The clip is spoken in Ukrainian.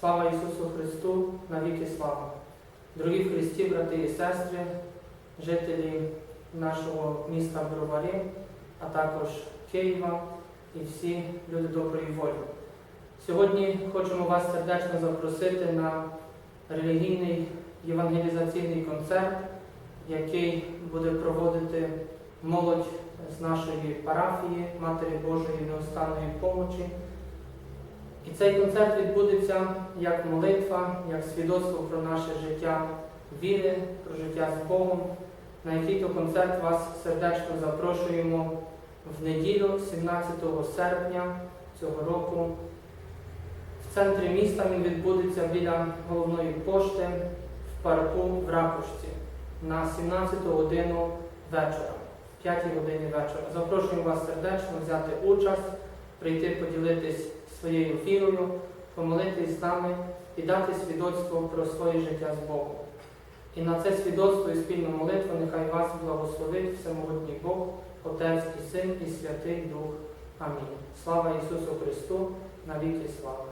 Слава Ісусу Христу, навіки слава! Дорогі Христі, брати і сестри, жителі нашого міста Бровари, а також Києва і всі люди доброї волі. Сьогодні хочемо вас сердечно запросити на релігійний євангелізаційний концерт, який буде проводити молодь з нашої парафії Матері Божої неостанної помочі. І цей концерт відбудеться як молитва, як свідоцтво про наше життя віри, про життя з Богом, на який то концерт вас сердечно запрошуємо в неділю, 17 серпня цього року. В центрі міста він відбудеться біля головної пошти в парку в Ракушці на 17 годину вечора, 5 годині вечора. Запрошуємо вас сердечно взяти участь, прийти поділитись своєю вірою, помолитись з нами і дати свідоцтво про своє життя з Богом. І на це свідоцтво і спільну молитву нехай вас благословить Всемогутній Бог, Отець і Син, і Святий Дух. Амінь. Слава Ісусу Христу, навіки слава!